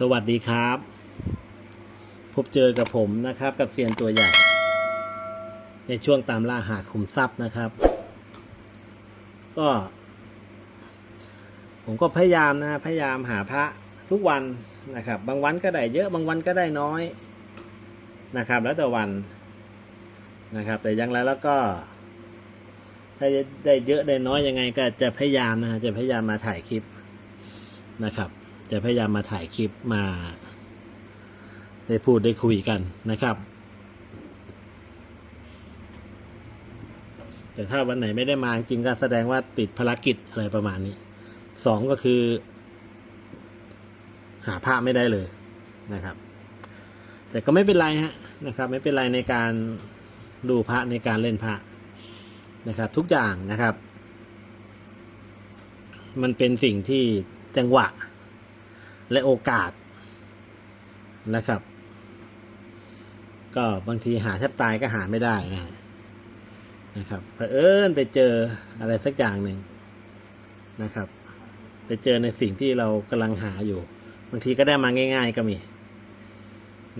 สวัสดีครับ พบเจอกับผมนะครับ กับเซียนตัวใหญ่ ในช่วงตามล่าหาขุมทรัพย์นะครับ ก็ ผมก็พยายามนะพยายามหาพระทุกวันนะครับ บางวันก็ได้เยอะบางวันก็ได้น้อยนะครับ แล้วแต่วันนะครับ แต่ยังไรแล้วก็ ถ้าได้เยอะได้น้อยยังไงก็จะพยายามนะจะพยายามมาถ่ายคลิปนะครับ จะพยายามมาถ่ายคลิปมา ได้พูดได้คุยกันนะครับ แต่ถ้าวันไหนไม่ได้มาจริงก็แสดงว่าติดภารกิจอะไรประมาณนี้สองก็คือ หาภาพไม่ได้เลยนะครับ แต่ก็ไม่เป็นไรฮะนะครับ ไม่เป็นไรในการดูพระในการเล่นพระนะครับ ทุกอย่างนะครับ มันเป็นสิ่งที่จังหวะ และโอกาสนะครับ ก็บางทีหาแทบตายก็หาไม่ได้นะนะครับเผอิญไปเจออะไรสักอย่างหนึ่งนะครับ ไปเจอในสิ่งที่เรากำลังหาอยู่ บางทีก็ได้มาง่าย ๆ ก็มี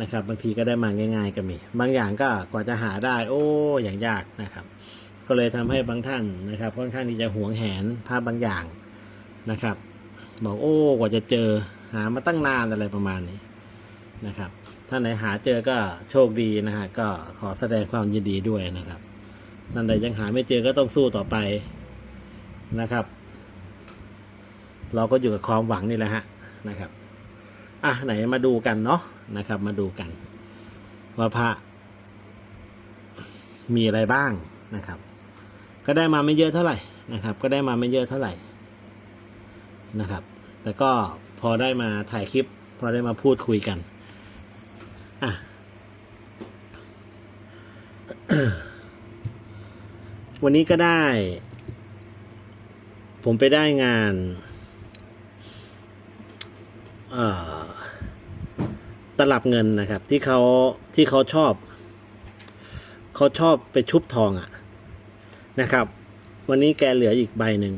นะครับ บางทีก็ได้มาง่าย ๆ ก็มี บางอย่างก็กว่าจะหาได้ โอ้อย่างยากนะครับ ก็เลยทำให้บางท่านนะครับค่อนข้างที่จะหวงแหนภาพบางอย่างนะครับ บอกโอ้กว่าจะเจอ หามาตั้งนานอะไรประมาณนี้นะครับ ท่านไหนหาเจอก็โชคดีนะฮะก็ขอแสดงความยินดีด้วยนะครับท่านใดยังหาไม่เจอก็ต้องสู้ต่อไปนะครับ เราก็อยู่กับความหวังนี่แหละฮะนะครับอะไหนมาดูกันเนาะนะครับ มาดูกัน ว่าพระมีอะไรบ้างนะครับ ก็ได้มาไม่เยอะเท่าไหร่นะครับ ก็ได้มาไม่เยอะเท่าไหร่นะครับ แต่ก็ พอได้มาถ่ายคลิป พอได้มาพูดคุยกันอะวันนี้ก็ได้ ผมไปได้งานตลับเงินนะครับ ที่เขาที่เขาชอบ เขาชอบไปชุบทองอะ่ะนะครับ วันนี้แกเหลืออีกใบหนึ่ง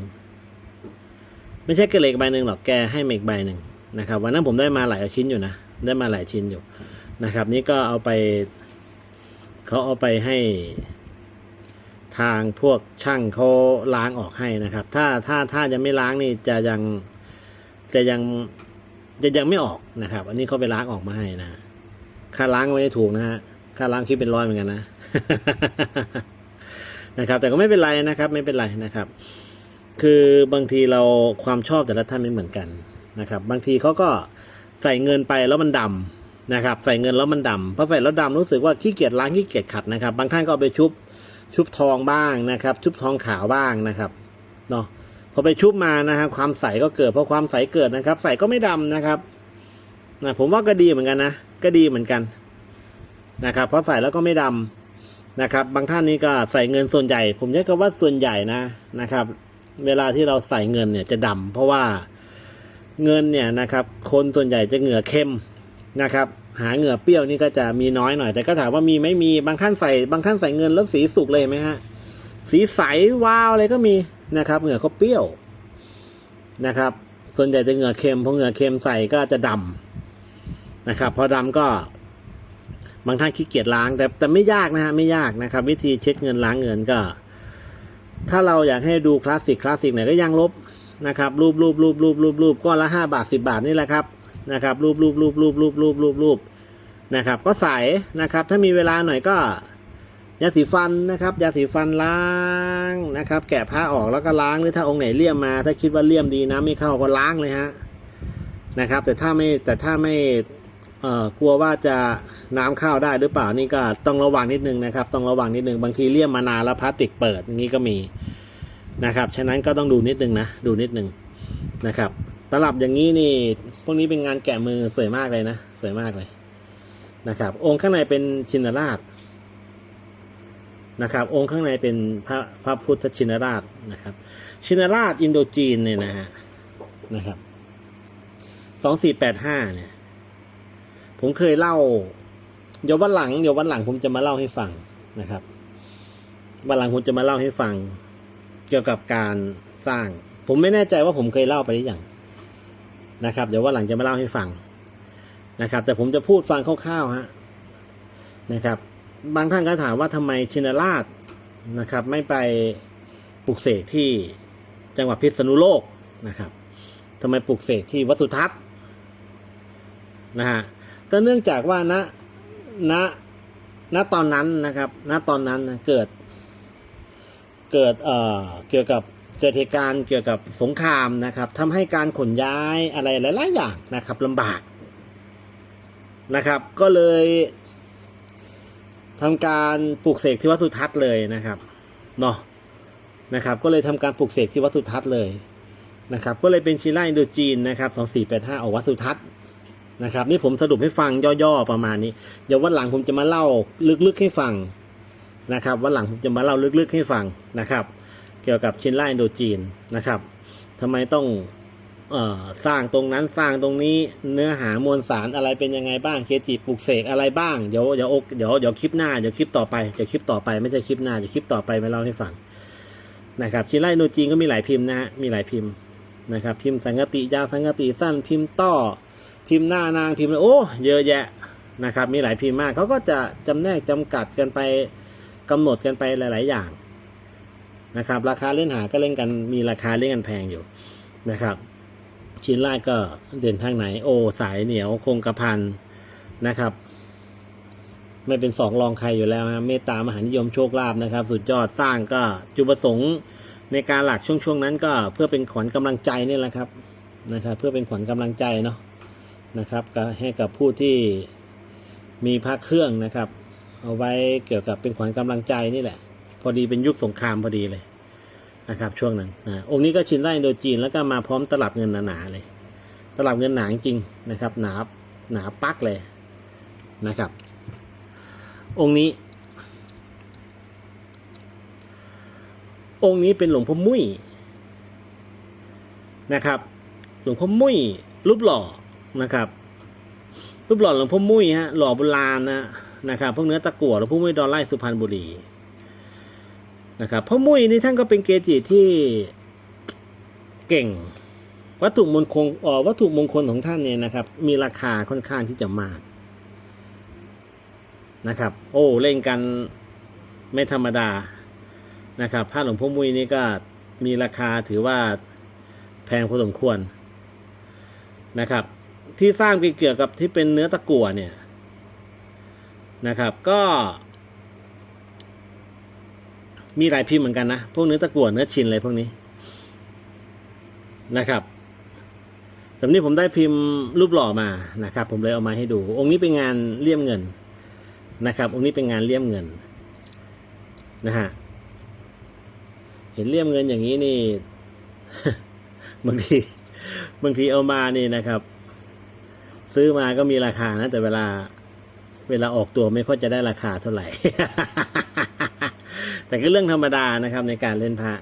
ไม่ใช่แกเหลืออีกใบหนึ่งหรอกแกให้มาอีกใบหนึ่งนะครับวันนั้นผมได้มาหลายชิ้นอยู่นะได้มาหลายชิ้นอยู่นะครับ นี่ก็เอาไปเขาเอาไปให้ทางพวกช่างเขาล้างออกให้นะครับ ถ้าถ้าถ้ายังไม่ล้างนี่จะยังจะยังจะยังไม่ออกนะครับ อันนี้เขาไปล้างออกมาให้นะค่าล้างไม่ได้ถูกนะฮะค่าล้างคิดเป็นร้อยเหมือนกันนะนะครับ แต่ก็ไม่เป็นไรนะครับ ไม่เป็นไรนะครับ คือบางทีเราความชอบแต่ละท่านไม่เหมือนกันนะครับ บางทีเขาก็ใส่เงินไปแล้วมันดำนะครับ ใส่เงินแล้วมันดำพอใส่แล้วดำรู้สึกว่าขี้เกียจล้างขี้เกียจขัดนะครับ บางท่านก็เอาไปชุบชุบทองบ้างนะครับ ชุบทองขาวบ้างนะครับเนาะพอไปชุบมานะครับความใสก็เกิดพอความใสเกิดนะครับ ใสก็ไม่ดำนะครับนะผมว่าก็ดีเหมือนกันนะก็ดีเหมือนกันนะครับเพราะใส่แล้วก็ไม่ดำนะครับ บางท่านนี่ก็ใส่เงินส่วนใหญ่ ผมใช้คำว่าส่วนใหญ่นะนะครับ เวลาที่เราใส่เงินเนี่ยจะดำเพราะว่าเงินเนี่ยนะครับ คนส่วนใหญ่จะเหงื่อเข้มนะครับ หาเหงื่อเปรี้ยวนี่ก็จะมีน้อยหน่อย แต่ก็ถามว่ามีไม่มีบางท่านใส่บางท่านใส่เงินแล้วสีสุกเลยไหมฮะสีใสวาวอะไรก็มีนะครับ เหงื่อเขาเปรี้ยวนะครับ ส่วนใหญ่จะเหงื่อเค็มพอเหงื่อเค็มใส่ก็จะดำนะครับพอดำก็บางท่านขี้เกียจล้างแต่แต่ไม่ยากนะฮะไม่ยากนะครับ วิธีเช็ดเงินล้างเงินก็ ถ้าเราอยากให้ดูคลาสสิกคลาสสิกไหนก็ยังลบนะครับรูปรูปรูปรูปรูปรูปก้อนละห้าบาทสิบาทนี่แหละครับนะครับรูปรูปรูปรูปรูปรูปรูปรูปนะครับ ก็ใส่นะครับถ้ามีเวลาหน่อยก็ยาสีฟันนะครับยาสีฟันล้างนะครับ แกะผ้าออกแล้วก็ล้างหรือถ้าองค์ไหนเลี่ยมมา ถ้าคิดว่าเลี่ยมดีนะไม่เข้าก็ล้างเลยฮะนะครับ แต่ถ้าไม่แต่ถ้าไม่ กลัวว่าจะน้ำเข้าได้หรือเปล่านี่ก็ต้องระวังนิดนึงนะครับ ต้องระวังนิดนึงบางทีเลี่ยมมานานแล้วพลาสติกเปิดอย่างนี้ก็มีนะครับ ฉะนั้นก็ต้องดูนิดนึงนะดูนิดนึงนะครับตลับอย่างนี้นี่พวกนี้เป็นงานแกะมือสวยมากเลยนะสวยมากเลยนะครับ องค์ข้างในเป็นชินราชนะครับ องค์ข้างในเป็นพระพระพุทธชินราชนะครับ ชินราชอินโดจีนเนี่ยนะฮะนะครับสองสี่แปดห้าเนี่ย ผมเคยเล่า เดี๋ยววันหลังเดี๋ยววันหลังผมจะมาเล่าให้ฟังนะครับ วันหลังผมจะมาเล่าให้ฟัง เกี่ยวกับการสร้าง ผมไม่แน่ใจว่าผมเคยเล่าไปหรือยังนะครับ เดี๋ยวว่าหลังจะมาเล่าให้ฟังนะครับ แต่ผมจะพูดฟังคร่าวๆฮะนะครับ บางท่านก็ถามว่าทำไมชินราชนะครับ ไม่ไปปลุกเสกที่จังหวัดพิษณุโลกนะครับทำไมปลุกเสกที่วัดสุทัศน์นะฮะ ก็เนื่องจากว่าณณณตอนนั้นนะครับ ณตอนนั้นนะเกิด เกิดเอ่อเกี่ยวกับเกิดเหตุการณ์เกี่ยวกับสงครามนะครับทำให้การขนย้ายอะไรหลายๆอย่างนะครับลำบากนะครับ ก็เลยทำการปลูกเสกที่วัดสุทัศน์เลยนะครับเนาะนะครับ ก็เลยทำการปลูกเสกที่วัดสุทัศน์เลยนะครับ ก็เลยเป็นชิล่าอินโดจีนนะครับ 2485ออกวัดสุทัศน์ นะครับ นี่ผมสรุปให้ฟังย่อๆประมาณนี้ เดี๋ยววันหลังผมจะมาเล่าลึกๆให้ฟังนะครับวันหลังผมจะมาเล่าลึกๆให้ฟังนะครับ เกี่ยวกับชินไลอินโดจีนนะครับทำไมต้องออสร้างตรงนั้นสร้างตรงนี้เนื้อหามวลสารอะไรเป็นยังไงบ้างเคจิปลูกเสกอะไรบ้างเดี๋ยวเดี๋ยวอกเดี๋ยวเดี๋ยวคลิปหน้าเดี๋ยวคลิปต่อไปเดี๋ยวคลิปต่อไปไม่ใช่คลิปหน้าเดี๋ยวคลิปต่อไปมาเล่าให้ฟังนะครับชินไลอินโดจีนก็มีหลายพิมพ์นะฮะมีหลายพิมพ์นะครับ พิมพ์สังกติยาวสังกติสั้นพิมพ์ต้อ พิมพ์หน้านางพิมพ์โอ้เยอะแยะนะครับมีหลายพิมพ์มากเขาก็จะจำแนกจำกัดกันไปกำหนดกันไปหลาย ๆ อย่างนะครับ ราคาเล่นหาก็เล่นกันมีราคาเล่นกันแพงอยู่นะครับ ชิ้นแรกก็เด่นทางไหน โอสายเหนียวคงกระพันนะครับ ไม่เป็นสองรองใครอยู่แล้วฮะเมตตามหานิยมโชคลาภนะครับ สุดยอดสร้างก็จุดประสงค์ในการหลักช่วงช่วงนั้นก็เพื่อเป็นขวัญกำลังใจนี่แหละครับนะครับ เพื่อเป็นขวัญกำลังใจเนาะ นะครับก็ให้กับผู้ที่มีพระเครื่องนะครับ เอาไว้เกี่ยวกับเป็นขวัญกำลังใจนี่แหละ พอดีเป็นยุคสงครามพอดีเลยนะครับ ช่วงนั้นนะองค์นี้ก็ชินไล่อินโดยจีนแล้วก็มาพร้อมตลับเงินหนาๆเลย ตลับเงินหนาจริงนะครับ หนาหนาปักเลยนะครับ องค์นี้ องค์นี้เป็นหลวงพ่อมุ้ยนะครับ หลวงพ่อมุ้ยรูปหล่อ นะครับรูปหล่อหลวงพ่อมุ้ยฮะหล่อโบราณนะนะครับพวกเนื้อตะกั่วหลวงพ่อมุ้ยดอลไล่สุพรรณบุรีนะครับพ่อมุ้ยนี่ท่านก็เป็นเกจิที่เก่ง วัตถุมงคลออวัตถุมงคลของท่านเนี่ยนะครับ มีราคาค่อนข้างที่จะมากนะครับ โอ้เล่นกันไม่ธรรมดานะครับพระหลวงพ่อมุ้ยนี่ก็มีราคาถือว่าแพงพอสมควรนะครับ ที่สร้างเกี่ยวกับที่เป็นเนื้อตะกั่วเนี่ยนะครับ ก็ มีหลายพิมพ์เหมือนกันนะ พวกเนื้อตะกั่วเนื้อชินอะไรพวกนี้นะครับสำนี้ผมได้พิมพ์รูปหล่อมานะครับ ผมเลยเอามาให้ดู องค์นี้เป็นงานเลี่ยมเงินนะครับ องค์นี้เป็นงานเลี่ยมเงินนะฮะเห็นเลี่ยมเงินอย่างนี้นี่บางทีบางทีเอามานี่นะครับ ซื้อมาก็มีราคานะ แต่เวลา เวลาออกตัวไม่ค่อยจะได้ราคาเท่าไหร่ แต่ก็เรื่องธรรมดานะครับ ในการเล่นพระ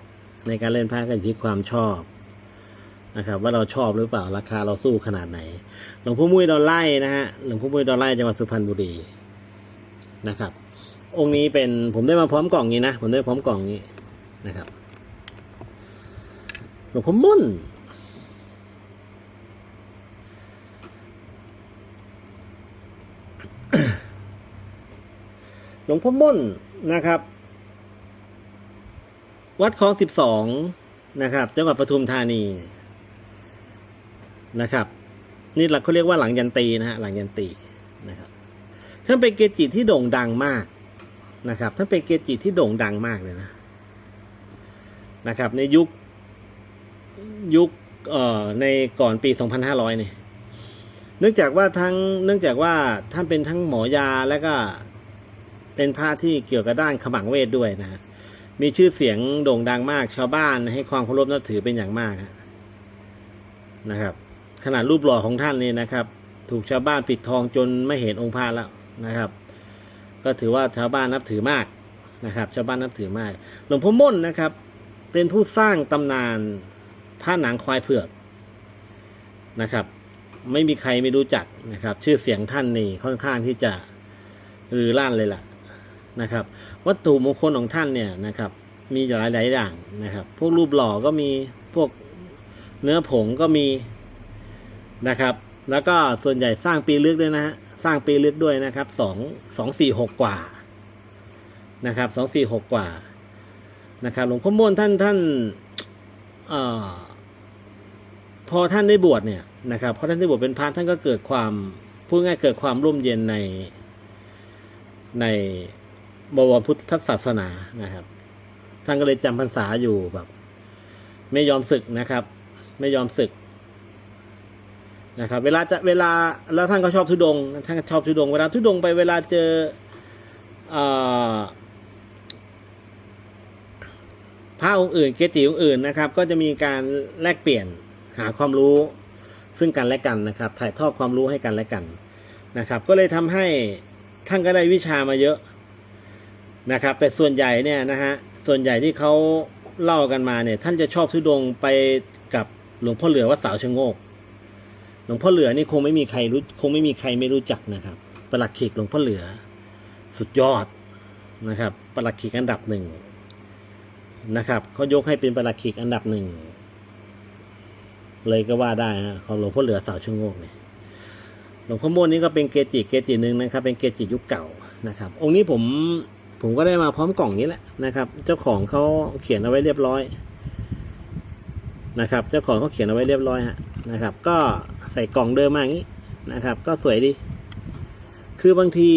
ในการเล่นพระก็อยู่ที่ความชอบนะครับ ว่าเราชอบหรือเปล่าราคาเราสู้ขนาดไหน หลวงพ่อมุ้ยดอลไล่นะฮะหลวงพ่อมุ้ยดอลไล่จังหวัดสุพรรณบุรีนะครับ องค์นี้เป็นผมได้มาพร้อมกล่องนี้นะผมได้พร้อมกล่องนี้นะครับหลวงพ่อมุ่น หลวงพ่อม่นนะครับ วัดคลองสิบสองนะครับ จังหวัดปทุมธานีนะครับ นี่หลักเขาเรียกว่าหลังยันตีนะฮะหลังยันตีนะครับท่านเป็นเกจิที่โด่งดังมากนะครับท่านเป็นเกจิที่โด่งดังมากเลยนะนะครับ ในยุคยุคเอ่อในก่อนปี 2500เนี่ยเนื่องจากว่าทั้งเนื่องจากว่าท่านเป็นทั้งหมอยาและก็ เป็นพระที่เกี่ยวกับด้านขมังเวทด้วยนะฮะมีชื่อเสียงโด่งดังมากชาวบ้านให้ความเคารพนับถือเป็นอย่างมากนะครับ ขนาดรูปหล่อของท่านนี่นะครับ ถูกชาวบ้านปิดทองจนไม่เห็นองค์พระแล้วนะครับ ก็ถือว่าชาวบ้านนับถือมากนะครับ ชาวบ้านนับถือมาก หลวงพ่อม่นนะครับ เป็นผู้สร้างตำนานผ้าหนังควายเผือกนะครับ ไม่มีใครไม่รู้จักนะครับ ชื่อเสียงท่านนี่ค่อนข้างที่จะรือล่านเลยล่ะ นะครับ วัตถุมงคลของท่านเนี่ยนะครับ มีหลายหลายอย่างนะครับ พวกรูปหล่อก็มีพวกเนื้อผงก็มีนะครับ แล้วก็ส่วนใหญ่สร้างปีลึกด้วยนะฮะสร้างปีลึกด้วยนะครับสองสองสี่หกกว่านะครับสองสี่หกกว่านะครับหลวงพ่อม่วนท่านท่านอพอท่านได้บวชเนี่ยนะครับพอท่านได้บวชเป็นพระท่านก็เกิดความพูดง่ายเกิดความร่มเย็นในใน บวรพุทธศาสนานะครับ ท่านก็เลยจำพรรษาอยู่แบบ ไม่ยอมศึกนะครับ ไม่ยอมศึกนะครับ เวลาจะเวลาแล้วท่านก็ชอบทุดง ท่านก็ชอบทุดง เวลาทุดงไปเวลาเจอเอ่อพระองค์อื่นเกจิองค์อื่นนะครับ ก็จะมีการแลกเปลี่ยนหาความรู้ซึ่งกันและกันนะครับ ถ่ายทอดความรู้ให้กันและกันนะครับ ก็เลยทำให้ท่านก็ได้วิชามาเยอะ นะครับ แต่ส่วนใหญ่เนี่ยนะฮะส่วนใหญ่ที่เขาเล่ากันมาเนี่ย ท่านจะชอบทุดงไปกับหลวงพ่อเหลือวัดสาวชะโงก หลวงพ่อเหลือนี่คงไม่มีใครรู้คงไม่มีใครไม่รู้จักนะครับประหลัดขีกหลวงพ่อเหลือ สุดยอดนะครับประหลัดขีกอันดับหนึ่งนะครับเขายกให้เป็นประหลัดขีกอันดับหนึ่งเลยก็ว่าได้ฮะของหลวงพ่อเหลือสาวชะโงกเนี่ยหลวงพ่อม่วนนี่ก็เป็นเกจิเกจิหนึ่งนะครับ เป็นเกจิยุคเก่านะครับ องค์นี้ผม ผมก็ได้มาพร้อมกล่องนี้แหละนะครับ เจ้าของเขาเขียนเอาไว้เรียบร้อยนะครับ เจ้าของเขาเขียนเอาไว้เรียบร้อยฮะนะครับ ก็ใส่กล่องเดิมมาอย่างนี้นะครับ ก็สวยดี คือบางที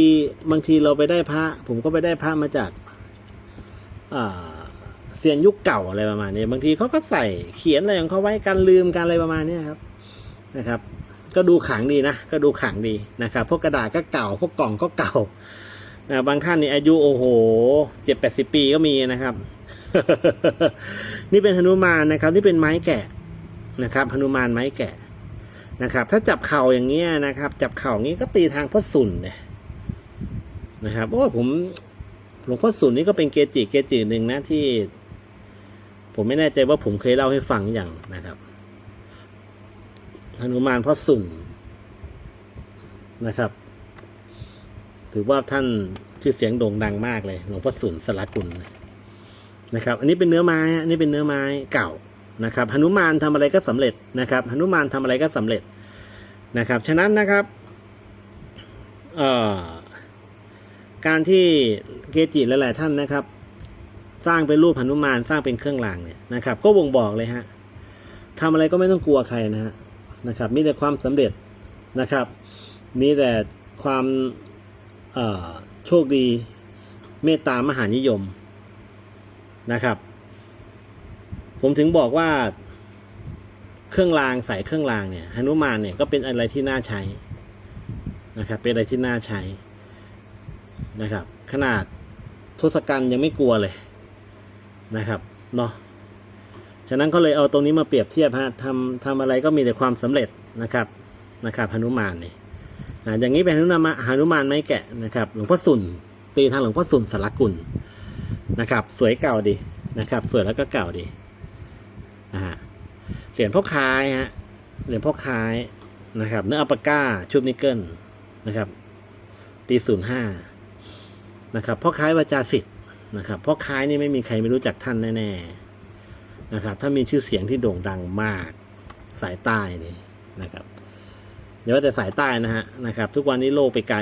บางทีเราไปได้พระ ผมก็ไปได้พระมาจากอ่าเซียนยุคเก่าอะไรประมาณนี้บางทีเขาก็ใส่เขียนอะไรของเขาไว้การลืมการอะไรประมาณนี้ครับนะครับ ก็ดูขังดีนะ ก็ดูขังดีนะครับ พวกกระดาษก็เก่า พวกกล่องก็เก่า นะบางท่านนี่อายุโอ้โหเจ็ดแปดสิบปีก็มีนะครับ นี่เป็นหนุมานนะครับ นี่เป็นไม้แกะนะครับหนุมานไม้แกะนะครับ ถ้าจับเข่าอย่างเงี้ยนะครับ จับเข่าอย่างงี้ก็ตีทางพ่อสุนเลยนะครับโอ้ผมหลวงพ่อสุนนี่ก็เป็นเกจิเกจิหนึ่งนะที่ ผมไม่แน่ใจว่าผมเคยเล่าให้ฟังอย่างนะครับหนุมานพ่อสุนนะครับ ถือว่าท่านชื่อเสียงโด่งดังมากเลยหลวงพ่อสุนสละกุลนะครับ อันนี้เป็นเนื้อไม้อันนี้เป็นเนื้อไม้เก่านะครับหนุมานทำอะไรก็สำเร็จนะครับหนุมานทำอะไรก็สำเร็จนะครับ ฉะนั้นนะครับการที่เกจิหลายๆท่านนะครับ สร้างเป็นรูปหนุมานสร้างเป็นเครื่องรางเนี่ยนะครับ ก็บ่งบอกเลยฮะทำอะไรก็ไม่ต้องกลัวใครนะฮะนะครับ มีแต่ความสำเร็จนะครับ มีแต่ความ โชคดีเมตตามหานิยมนะครับ ผมถึงบอกว่าเครื่องรางใส่เครื่องรางเนี่ยหนุมานเนี่ยก็เป็นอะไรที่น่าใช้นะครับ เป็นอะไรที่น่าใช้นะครับ ขนาดทศกัณฐ์ยังไม่กลัวเลยนะครับเนาะฉะนั้นก็เลยเอาตรงนี้มาเปรียบเทียบฮะทำทำอะไรก็มีแต่ความสำเร็จนะครับนะครับหนุมานเนี่ย นะอย่างนี้เป็นหนุมานหนุมานไม้แกะนะครับหลวงพ่อสุนตีทางหลวงพ่อสุนสารกุลนะครับ สวยเก่าดีนะครับ สวยแล้วก็เก่าดีนะฮะเหรียญพ่อคายฮะเหรียญพ่อคายนะครับ เนื้ออัปาก้าชุบนิกเกิลนะครับ ปีศูนย์ห้านะครับพ่อค้ายวาจาสิทธิ์นะครับพ่อค้ายนี่ไม่มีใครไม่รู้จักท่านแน่ๆนะครับ ถ้ามีชื่อเสียงที่โด่งดังมากสายใต้นี่นะครับ อย่าว่าแต่สายใต้นะฮะนะครับ ทุกวันนี้โลกไปไกล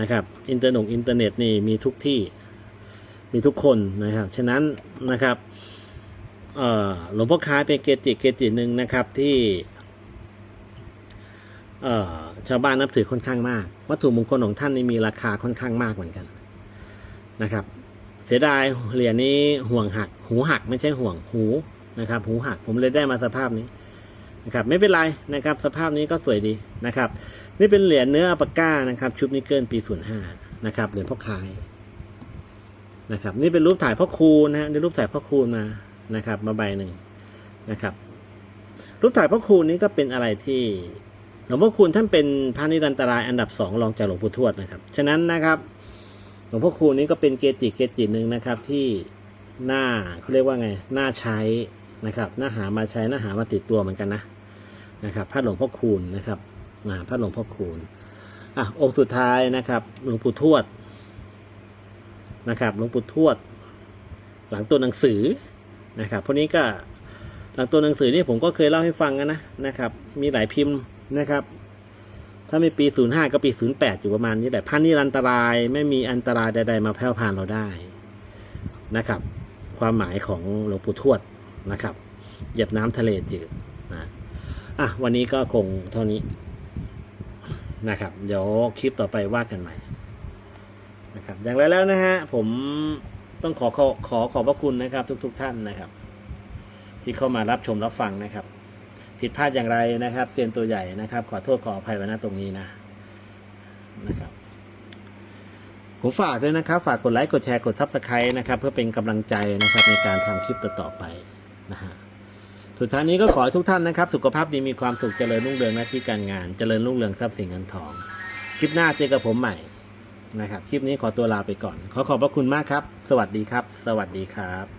นะครับ อินเทอร์น็ตอินเทอร์เน็ตนี่มีทุกที่มีทุกคนนะครับ ฉะนั้นนะครับหลวงพ่อค้ายเป็นเกจิเกจิหนึ่งนะครับที่ชาวบ้านนับถือค่อนข้างมาก วัตถุมงคลของท่านนี่มีราคาค่อนข้างมากเหมือนกันนะครับ เสียดายเหรียญนี้ห่วงหัก หูหักไม่ใช่ห่วงหูนะครับ หูหักผมเลยได้มาสภาพนี้ นะครับไม่เป็นไรนะครับสภาพนี้ก็สวยดีนะครับ นี่เป็นเหรียญเนื้ออัปก้านะครับ ชุบนิกเกิลปีศูนย์ห้านะครับเหรียญพ่อคายนะครับ นี่เป็นรูปถ่ายพ่อครูนะฮะได้รูปถ่ายพ่อครูมานะครับ มาใบหนึ่งนะครับ รูปถ่ายพ่อครูนี้ก็เป็นอะไรที่หลวงพ่อคูณท่านเป็นพระนิรันตรายอันดับสองรองจากหลวงปู่ทวดนะครับ ฉะนั้นนะครับหลวงพ่อคูณนี้ก็เป็นเกจิเกจิหนึ่งนะครับที่น่าเขาเรียกว่าไงน่าใช้ นะครับน่าหามาใช้น่าหามาติดตัวเหมือนกันนะนะครับพระหลวงพ่อคูณนะครับอ่าพระหลวงพ่อคูณอะองค์สุดท้ายนะครับหลวงปู่ทวดนะครับหลวงปู่ทวด หลังตัวหนังสือนะครับพวกนี้ก็หลังตัวหนังสือนี่ผมก็เคยเล่าให้ฟังนะนะครับ มีหลายพิมพ์นะครับ ถ้าไม่ปี 05 ก็ปี 08 อยู่ประมาณนี้แหละพันนิรันตรายไม่มีอันตรายใด ๆ มาแผ่พานเราได้นะครับ ความหมายของหลวงปู่ทวด นะครับ เหยียบน้ำทะเลจืดนะอะวันนี้ก็คงเท่านี้นะครับ เดี๋ยวคลิปต่อไปว่ากันใหม่นะครับอย่างไรแล้วนะฮะผมต้องขอขอขอขอบพระคุณนะครับ ทุกๆท่านนะครับ ที่เข้ามารับชมรับฟังนะครับ ผิดพลาดอย่างไรนะครับเซียนตัวใหญ่นะครับ ขอโทษขออภัยไว้ณตรงนี้นะนะครับผมฝากด้วยนะครับ ฝากกดไลค์ กดแชร์ กดซับสไครต์นะครับ เพื่อเป็นกำลังใจนะครับในการทำคลิปต่อๆไป นะฮะสุดท้ายนี้ก็ขอให้ทุกท่านนะครับ สุขภาพดีมีความสุขเจริญรุ่งเรืองหน้าที่การงาน เจริญรุ่งเรืองทรัพย์สินเงินทอง คลิปหน้าเจอกับผมใหม่นะครับ คลิปนี้ขอตัวลาไปก่อน ขอขอบพระคุณมากครับ สวัสดีครับ สวัสดีครับ